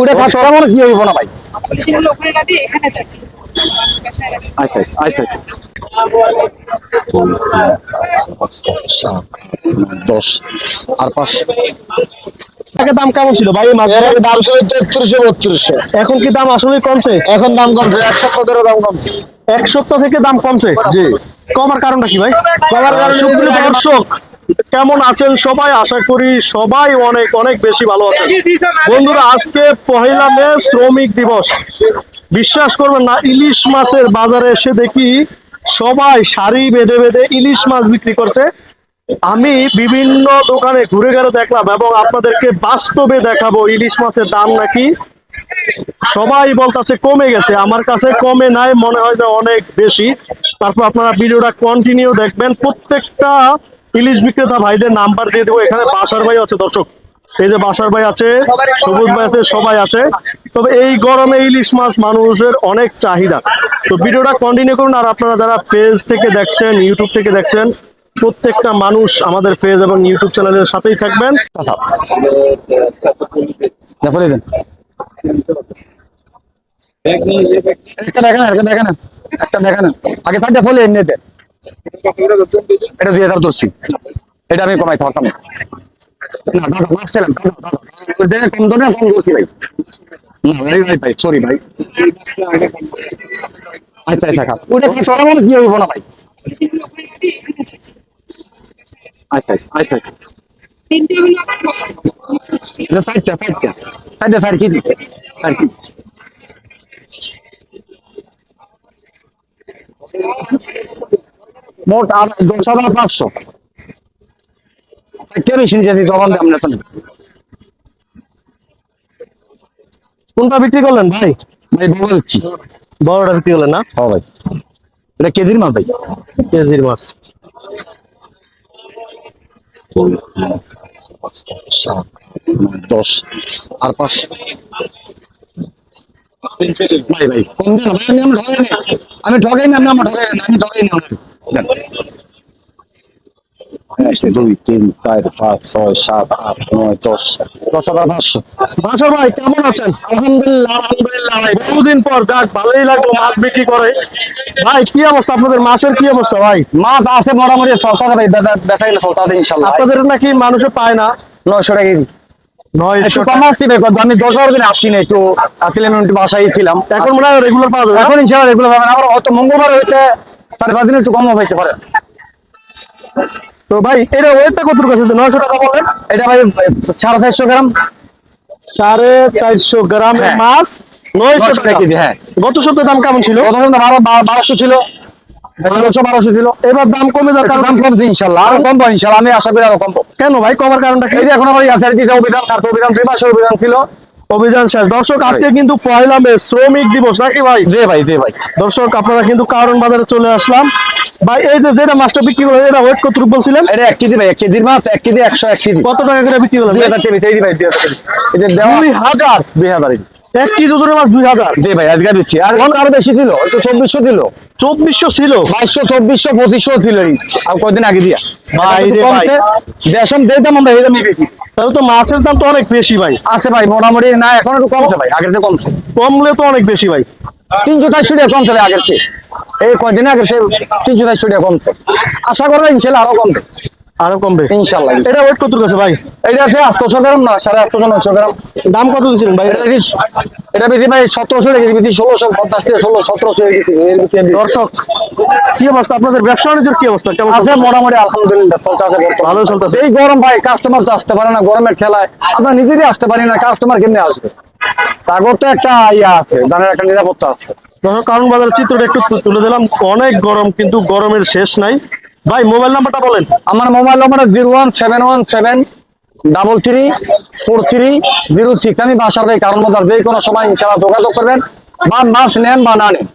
ওটা কাজ করা মানে কি হইব না ভাই? সেগুলো ওখানে না দিয়ে এখানে যাচ্ছি আচ্ছা আচ্ছা আচ্ছা। দশ আর পাঁচ। আগে দাম কেমন ছিল ভাই? এই মাছ দাম ছিল তেত্রিশশো বত্রিশশো। এখন কি দাম আসলে কমছে? এখন দাম কমছে এক সপ্তাহ ধরে দাম কমছে। এক সপ্তাহ থেকে দাম কমছে? জি কমার কারণটা কি ভাই? কমার কারণ দর্শক। কেমন আছেন সবাই? আশা করি সবাই অনেক অনেক বেশি ভালো আছেন। বন্ধুরা, আজকে পহেলা মে, শ্রমিক দিবস। বিশ্বাস করবেন না, ইলিশ মাছের বাজারে এসে দেখি সবাই সারি বেঁধে বেঁধে ইলিশ মাছ বিক্রি করছে। আমি বিভিন্ন দোকানে ঘুরে ঘুরে দেখলাম এবং আপনাদেরকে বাস্তবে দেখাবো ইলিশ মাছের দাম নাকি। সবাই বলতেছে, কমে গেছে। আমার কাছে কমে নাই, মনে হয় যে অনেক বেশি। তারপর আপনারা ভিডিওটা কন্টিনিউ দেখবেন। প্রত্যেকটা ইলিশ বিক্রেতা ভাইদের নাম্বার দিয়ে দেবো। এখানে বাসার ভাই আছে, দর্শক। এই যে বাসার ভাই আছে, সবুজ ভাই আছে, সবাই আছে। তবে এই গরমে ইলিশ মাছ মানুষের অনেক চাহিদা। তো ভিডিওটা কন্টিনিউ করুন, আর আপনারা যারা পেজ থেকে দেখছেন ইউটিউব থেকে দেখছেন, প্রত্যেকটা মানুষ আমাদের পেজ এবং ইউটিউব চ্যানেলের সাথেই থাকবেন। একটা দেখেন একটা দেখেন আগে চারটা ফলে এমনি দেন। এটা দুই হাজার ধরছি এটা আমি কমাই পারতাম না না দাদা মাছ ছিলাম দেখেন কম ধরে কম ধরছি ভাই। না ভাই ভাই ভাই সরি ভাই। আচ্ছা আচ্ছা খারাপ ওটা কি সরা মানে কি হইব না ভাই? না দিয়ে এখানে যাচ্ছি আচ্ছা আচ্ছা আচ্ছা আচ্ছা চার কেজি চার কেজি মোট আর দশ হাজার পাঁচশো। একটা বেশি যদি তখন দাম না কোনটা বিক্রি করলেন ভাই? ভাই বলে দিচ্ছি। বড়টা বিক্রি করলেন না? হ্যাঁ ভাই। এটা কেজির মাছ ভাই। কেজির মাছ। দশ আর পাঁচ। ভাই ভাই কম দেন আমি ঠকাই না আমি ঠকাই না আমি আমার ঠকাই না আমি ঠকাই না দুই তিন চার পাঁচ ছয় সাত আট নয় দশ দশ হাজার পাঁচশো বাসার ভাই কেমন আছেন? আলহামদুলিল্লাহ আলহামদুলিল্লাহ ভাই। বহুদিন পর যাক ভালোই লাগল মাছ বিক্রি করে। ভাই কি অবস্থা আপনাদের? মাছের কি অবস্থা ভাই? মাছ আছে মোটামুটি সস্তা ভাই। দেখা গেলে সস্তা আছে ইনশাল্লাহ। আপনাদের নাকি মানুষে পায় না? নয়শো টাকা কেজি। নয় একটু কম আমি দশ বারো দিন আসছি না একটু আসছিলাম একটু বাসায় ছিলাম এখন মনে হয় রেগুলার পাওয়া যাবে এখন ইনশাল্লাহ এগুলো পাবেন আবার হয়তো মঙ্গলবার হইতে সাড়ে পাঁচ দিন একটু কম হইতে পারে। তো ভাই এটা ওয়েটটা কত আছে? নয়শো টাকা বলেন। এটা ভাই সাড়ে চারশো গ্রাম। সাড়ে চারশো গ্রামের হ্যাঁ। মাছ নয়শো 900 টাকা কেজি, হ্যাঁ। গত সপ্তাহে দাম কেমন ছিল? প্রথম বারো বারোশো ছিল। বারোশো বারোশো ছিল। এবার দাম কমে যাওয়ার কারণ দাম কমছে ইনশাল্লাহ আরও কমবো ইনশাল্লাহ আমি আশা করি আরও কমবো। কেন ভাই কমার কারণটা কি? এখন আমার দিতে দুই মাসের অভিযান ছিল। অভিযান শেষ। দর্শক আজকে কিন্তু পয়লা মে শ্রমিক দিবস নাকি ভাই? দে ভাই দে ভাই। দর্শক আপনারা কিন্তু কারণ বাজারে চলে আসলাম। ভাই এই যে যেটা মাছটা বিক্রি করলেন এটা ওয়েট কত বলছিলেন? এটা এক কেজি ভাই এক কেজির মাছ এক কেজি একশো এক কেজি। কত টাকা করে বিক্রি করলেন? দুই হাজার কেজি এই ভাই দুই হাজার দুই হাজার? দুই হাজার এই। এক কেজি ওজনের মাছ দুই হাজার? জি ভাই আজকে দিচ্ছি। আর এখন আরও বেশি ছিল একটু চব্বিশশো ছিল চব্বিশশো ছিল? বাইশশো চব্বিশশো পঁচিশশো ছিল আর কয়দিন আগে দিয়া। ভাই রে দেশম দিতাম আমরা এই দামই বেশি। তাহলে তো মাছের দাম তো অনেক বেশি ভাই। আছে ভাই মোটামুটি না এখন একটু কমছে ভাই আগের চেয়ে কমছে। কমলে তো অনেক বেশি ভাই। তিনশো চারশো টাকা কমছে আগের চেয়ে। এই কয়দিন আগের চেয়ে তিনশো চারশো টাকা কমছে। আশা করব ছেলে আরও কমবে। আরও কমবে ইনশাল্লাহ এটা ওয়েট কত আছে ভাই? এটা আছে আটশো গ্রাম না সাড়ে আটশো নশো গ্রাম। দাম কত দিয়েছিলেন ভাই? এটা এটা বেশি ভাই সতেরোশো টাকা বেশি ষোলোশো পঞ্চাশ থেকে ষোলো সতেরোশো এর ভিতরে দর্শক কি অবস্থা? আপনাদের ব্যবসা বাণিজ্যের কি অবস্থা? কেমন আছে মোটামুটি আলহামদুলিল্লাহ চলতে আছে বর্তমানে। ভালো চলতেছে। এই গরম ভাই কাস্টমার তো আসতে পারে না গরমের ঠেলায়। আমরা নিজেরই আসতে পারি না কাস্টমার কেমনে আসবে? তাগর তো একটা ইয়া আছে দানের একটা নিরাপত্তা আছে। কারণ বাজার চিত্রটা একটু তুলে দিলাম। অনেক গরম কিন্তু গরমের শেষ নাই। ভাই মোবাইল নাম্বারটা বলেন। আমার mobile number zero one seven one seven double three four three zero six. আমি বাসার ভাই কারণ মতো যে কোনো সময় ইনশাল্লাহ যোগাযোগ করবেন বা মাছ নেন বা না নেন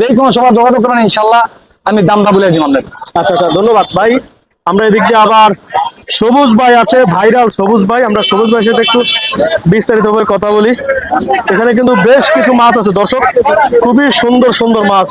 যে কোনো সময় যোগাযোগ করবেন ইনশাল্লাহ আমি দামটা বলে আপনাকে। আচ্ছা আচ্ছা ধন্যবাদ ভাই। আমরা এদিক দিয়ে আবার সবুজ ভাই আছে ভাইরাল সবুজ ভাই। আমরা সবুজ ভাইয়ের সাথে একটু বিস্তারিত ভাবে কথা বলি। এখানে কিন্তু বেশ কিছু মাছ আছে দর্শক। খুবই সুন্দর সুন্দর মাছ।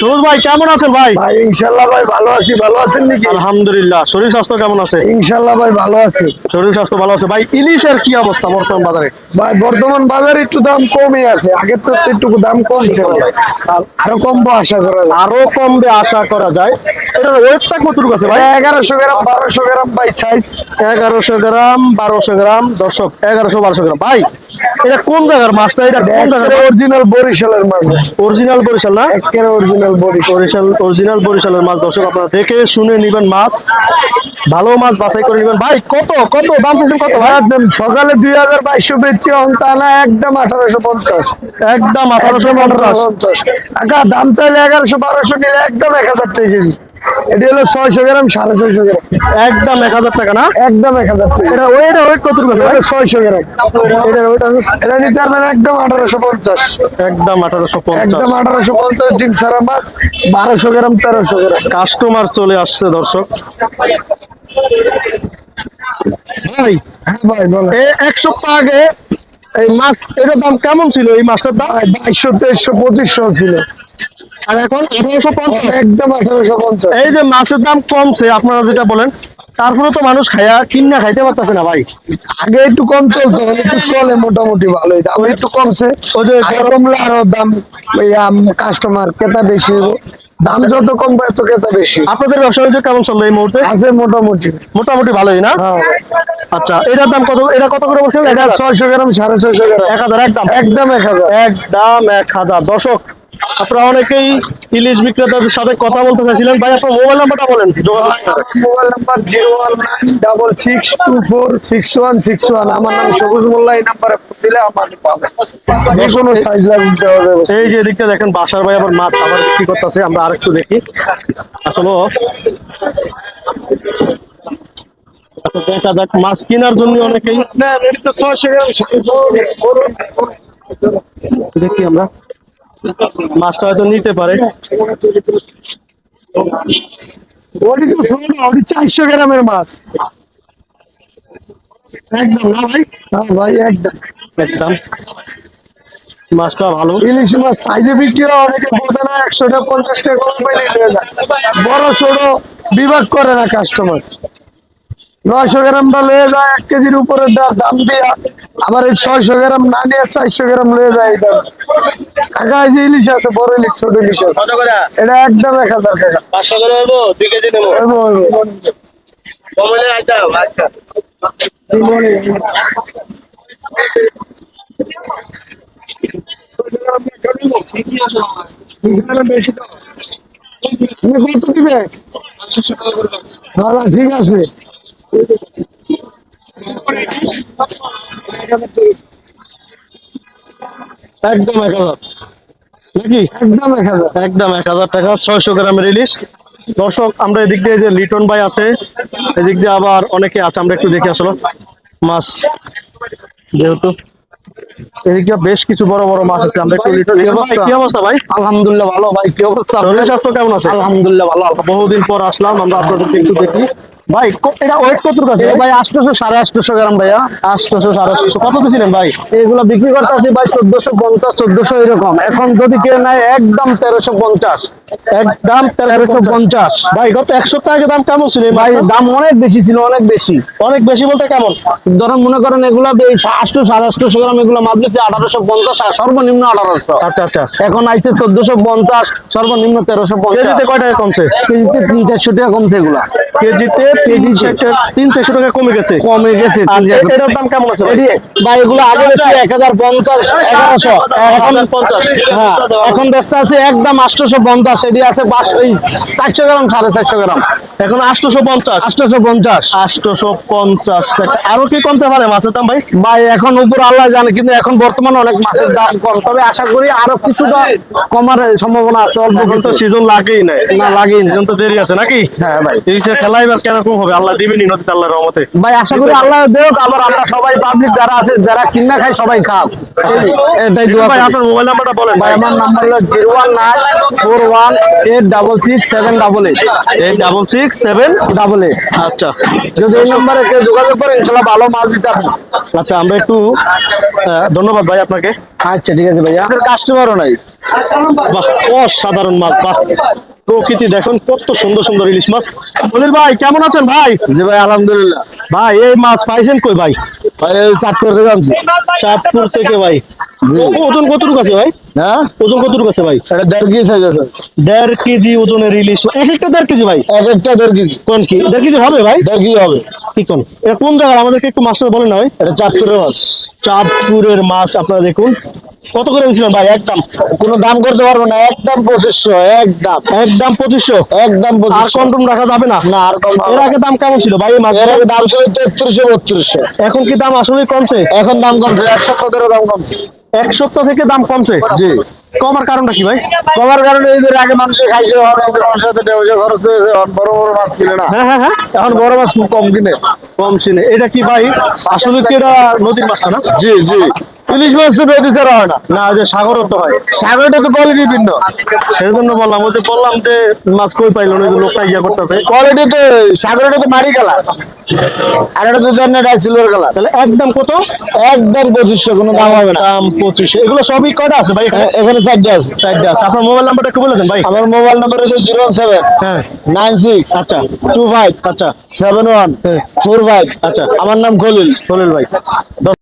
সবুজ ভাই কেমন আছেন ভাই? ভাই ইনশাল্লাহ ভাই ভালো আছি। ভালো আছেন নাকি? আলহামদুলিল্লাহ। শরীর স্বাস্থ্য কেমন আছে? ইনশাল্লাহ ভাই ভালো আছে। শরীর স্বাস্থ্য ভালো আছে। ভাই ইলিশের কি অবস্থা বর্তমান বাজারে? ভাই বর্তমান বাজারে একটু দাম কমে আছে। আগে তো একটু দাম কমছে। ভাই আরও কমবে আশা করা যায়। আরও কমবে আশা করা যায়। এটার ওয়েটটা কতটুকু আছে ভাই? এগারোশো গ্রাম বারোশো গ্রাম ভাই সাইজ এগারোশো গ্রাম বারোশো গ্রাম দর্শক এগারোশো বারোশো গ্রাম। ভাই এটা কোন জায়গার মাছটা এটা কোন জায়গার অরিজিনাল বরিশালের মাছ। অরিজিনাল বরিশাল না? একেবারে অরিজিনাল বরিশাল। অরিজিনাল বরিশালের মাছ দর্শক আপনারা দেখে শুনে নিবেন মাছ। ভালো মাছ বাছাই করে নিবেন। ভাই কত কত? দাম চাইছেন কত ভাই? একদম সকালে দুই হাজার বাইশশো বেচছি অন তা একদম আঠারোশো পঞ্চাশ। একদম আঠারোশো পঞ্চাশ। পঞ্চাশ। টাকা দাম চাইলে এগারোশো বারোশো নিলে একদম এক হাজার টাকা কেজি। এটি হলো ছয়শো গ্রাম সাড়ে ছয়শো গ্রাম। একদম এক হাজার টাকা না? একদম এক হাজার টাকা। এটা ওয়েট ওয়েট কত আছে? ছয়শো গ্রাম। এটা ওইটা এটা নিতে পারবেন একদম আঠারোশো পঞ্চাশ। একদম আঠারোশো পঞ্চাশ। একদম আঠারোশো পঞ্চাশ ডিম সারা মাছ বারোশো গ্রাম তেরোশো গ্রাম। কাস্টমার চলে আসছে দর্শক। ভাই হ্যাঁ ভাই বলো এক সপ্তাহ আগে এই মাছ এটার দাম কেমন ছিল এই মাছটার দাম? বাইশশো তেইশশো পঁচিশশো ছিল। আর এখন আঠারোশো পঞ্চাশ। একদম আঠারোশো পঞ্চাশ। এই যে মাছের দাম কমছে আপনারা যেটা বলেন তারপরে তো মানুষ খায়া কিনা খাইতে পারতেছে না ভাই। আগে একটু কম চলতো একটু চলে মোটামুটি ভালোই দাম একটু কমছে। ওই যে কমলে আরও দাম কাস্টমার ক্রেতা বেশি দাম যত কমবে এত ক্রেতা বেশি। আপনাদের ব্যবসা বাণিজ্য কেমন চলল এই মুহূর্তে? আছে মোটামুটি। মোটামুটি ভালোই না? হ্যাঁ। আচ্ছা এটার দাম কত এটা কত করে বলছেন এটা ছয়শো গ্রাম সাড়ে ছয়শো গ্রাম। এক হাজার একদম? একদম এক হাজার। একদম এক হাজার। দর্শক আপনারা অনেকেই ইলিশ বিক্রেতাদের সাথে কথা বলতে চাইছিলেন। ভাই আপনার মোবাইল নাম্বারটা বলেন mobile number zero one double six two four six one six one. আমার নাম সবুজ মোল্লা এই নাম্বারে দিলে আমার যে কোনো সাইজ লাগবে দেওয়া যাবে এই যে এদিকটা দেখেন বাসার ভাই আবার মাছ আবার বিক্রি করতেছে আমরা আরেকটু দেখি। আসলে আচ্ছা, দেখা যাক মাছ কেনার জন্য অনেকেই দেখি আমরা। মাছটা হয়তো নিতে পারে। ওটি তো ষোলো ওটি চারশো গ্রামের মাছ। একদম না ভাই? হ্যাঁ ভাই একদম। একদম। মাছটা ভালো। ইলিশ মাছ সাইজে বিক্রি হয় অনেকে বোঝে না একশো টাকা পঞ্চাশ টাকা যায়। বড় ছোট বিভাগ করে না কাস্টমার নয়শো গ্রামটা লয়ে যায় এক কেজির উপরে দাম দিয়া। আবার এই ছয়শো গ্রাম না নিয়ে চারশো গ্রাম লয়ে যায় এই দাম। কাকা যে ইলিশ আছে বড় ইলিশ ছোট ইলিশ আছে। কত করে? এটা একদম এক হাজার টাকা। পাঁচশো করে নেব? দুই কেজি নেব? হইবো, হইবো। কমলে আচ্ছা কত দিবে? ঠিক আছে। একদম এক হাজার। নাকি? একদম এক হাজার। একদম এক হাজার টাকা ছয়শো গ্রামের ইলিশ দর্শক আমরা এদিক দিয়ে যে লিটন ভাই আছে এদিক দিয়ে আবার অনেকে আছে আমরা একটু দেখি আসলে। মাছ যেহেতু এদিক বেশ কিছু বড় বড় মাছ আছে আমরা একটু কি অবস্থা ভাই? আলহামদুলিল্লাহ ভালো ভাই কি অবস্থা শরীর স্বাস্থ্য কেমন আছে? আলহামদুলিল্লাহ ভালো বহুদিন পর আসলাম আমরা আপনাদেরকে একটু দেখি। ভাই এটা ওয়েট কত আছে? ভাই আটশোশো সাড়ে আটশোশো গ্রাম ভাইয়া। আটশোশো সাড়ে আটশোশো। কত দিয়েছিলেন ভাই? এগুলো বিক্রি করতে আছি ভাই চোদ্দশো পঞ্চাশ চোদ্দশো এরকম। এখন যদি কেউ নেয় একদম তেরোশো পঞ্চাশ। একদম তেরোশো পঞ্চাশ। ভাই গত এক সপ্তাহ আগে দাম কেমন ছিল ভাই দাম অনেক বেশি ছিল অনেক বেশি। অনেক বেশি বলতে কেমন? ধরেন মনে করেন এগুলো আটশো সাড়ে আটশোশো গ্রাম এগুলো বেশি আঠারোশো পঞ্চাশ সর্বনিম্ন আঠারোশো। আচ্ছা আচ্ছা। এখন আইছে চোদ্দশো পঞ্চাশ সর্বনিম্ন তেরোশো পঞ্চাশ। কেজিতে কয় টাকা কমছে? কেজিতে তিন চারশো টাকা কমছে এগুলা। কেজিতে তিন চারশো টাকা কমে গেছে। কমে গেছে এটার দাম কেমন আছে ভাই? এগুলো আগে বেশি এক হাজার পঞ্চাশ এগারোশো। এখন 1050 হ্যাঁ এখন ব্যস্ত আছে একদম আটশোশো পঞ্চাশ। এটি আছে চারশো গ্রাম সাড়ে চারশো গ্রাম। এখন আটশোশো পঞ্চাশ। আটশোশো পঞ্চাশ। আটশোশো পঞ্চাশ টাকা। আরও কি কমতে পারে মাছের দাম ভাই? ভাই এখন উপর আল্লাহ জানে কিন্তু এখন বর্তমানে অনেক মাছের দাম কম। তবে আশা করি আরও কিছুটা কমার সম্ভাবনা আছে। অল্প কিছু। সিজন লাগেই নাই। না লাগেই না তো দেরি আছে নাকি? হ্যাঁ ভাই। এই যে খেলা এবার কেন হবে? আল্লাহ দিবেনি নদীতে আল্লাহর রহমতে। ভাই আশা করি আল্লাহ দেখ আবার আমরা সবাই পাবলিক যারা আছে যারা কিনা খাই সবাই খাও এটাই দোয়া ভাই আপনার মোবাইল নাম্বারটা বলেন ভাই আমার নাম্বার হলো zero one nine four one eight double six seven double eight eight double six seven double eight আচ্ছা। যদি এই নম্বরে কেউ যোগাযোগ করে ইনশাল্লাহ ভালো মাছ দিতে আপনি আচ্ছা আমরা একটু ধন্যবাদ ভাই আপনাকে। আচ্ছা ঠিক আছে ভাইয়া। কাস্টমারও নাই। বাহ অসাধারণ মাছ বাহ। প্রকৃতি দেখুন কত সুন্দর সুন্দর ইলিশ মাছ। মনির ভাই কেমন আছেন ভাই? জি ভাই আলহামদুলিল্লাহ। ভাই এই মাছ পাইছেন কই ভাই? চাঁদপুর থেকে আনছি। চাঁদপুর থেকে ভাই। ওজন কতটুকু আছে ভাই? হ্যাঁ? ওজন কতটুকু আছে ভাই? এটা দেড় কেজি সাইজ আছে। দেড় কেজি ওজনের ইলিশ। এক একটা দেড় কেজি ভাই? এক একটা দেড় কেজি। কোন কি? দেড় কেজি হবে ভাই? দেড় কেজি হবে। কি কোন? এটা কোন জায়গার? আমাদেরকে একটু মাছটা বলে না ভাই। এটা চাঁদপুরের মাছ। চাঁদপুরের মাছ আপনারা দেখুন। কত করে দিয়েছিলেন ভাই? একদম কোনো দাম করতে পারব না। একদম পঁচিশশো একদম একদম পঁচিশশো? একদম আর কম টম রাখা যাবে না? না আর কম এর আগে দাম কেমন ছিল ভাই এর আগে দাম ছিল তেত্রিশশো বত্রিশশো। এখন কি দাম আসলে কমছে? এখন দাম কমছে এক সপ্তাহ ধরে দাম কমছে। এক সপ্তাহ থেকে দাম কমছে? জি। কমার কারণটা কি ভাই? কমার কারণে এদের আগে মানুষে খাইছে মানুষের সাথে পয়সা খরচ হয়েছে এখন বড় বড় মাছ কিনে না। হ্যাঁ হ্যাঁ হ্যাঁ। এখন বড় মাছ খুব কম কিনে। কমছে না। এটা কি ভাই? আসলে কি এটা নদীর মাছটা না? জি জি। ইলিশ মাছ তো নদী ছাড়া হয় না। না যে সাগরও তো হয়। সাগরটা তো কোয়ালিটি ভিন্ন। সেই জন্য বললাম ওই যে বললাম যে মাছ কই পাইলো না ওই যে লোকটা ইয়া করতেছে। কোয়ালিটি তো সাগরটা তো মারি কালার। আর এটা তো জানেন এটা সিলভার কালার। তাহলে একদম কত? একদম পঁচিশশো কোনো দাম হবে না। দাম পঁচিশশো। এগুলো সবই কয়টা আছে ভাই এখানে চারটে আছে চারটে আছে আপনার মোবাইল নাম্বারটা একটু বলেছেন ভাই। আমার মোবাইল নাম্বার হচ্ছে জিরো সেভেন হ্যাঁ। নাইন সিক্স আচ্ছা। টু ফাইভ আচ্ছা। সেভেন ওয়ান ফোর ফাইভ আচ্ছা। আমার নাম খলিল। খলিল ভাই।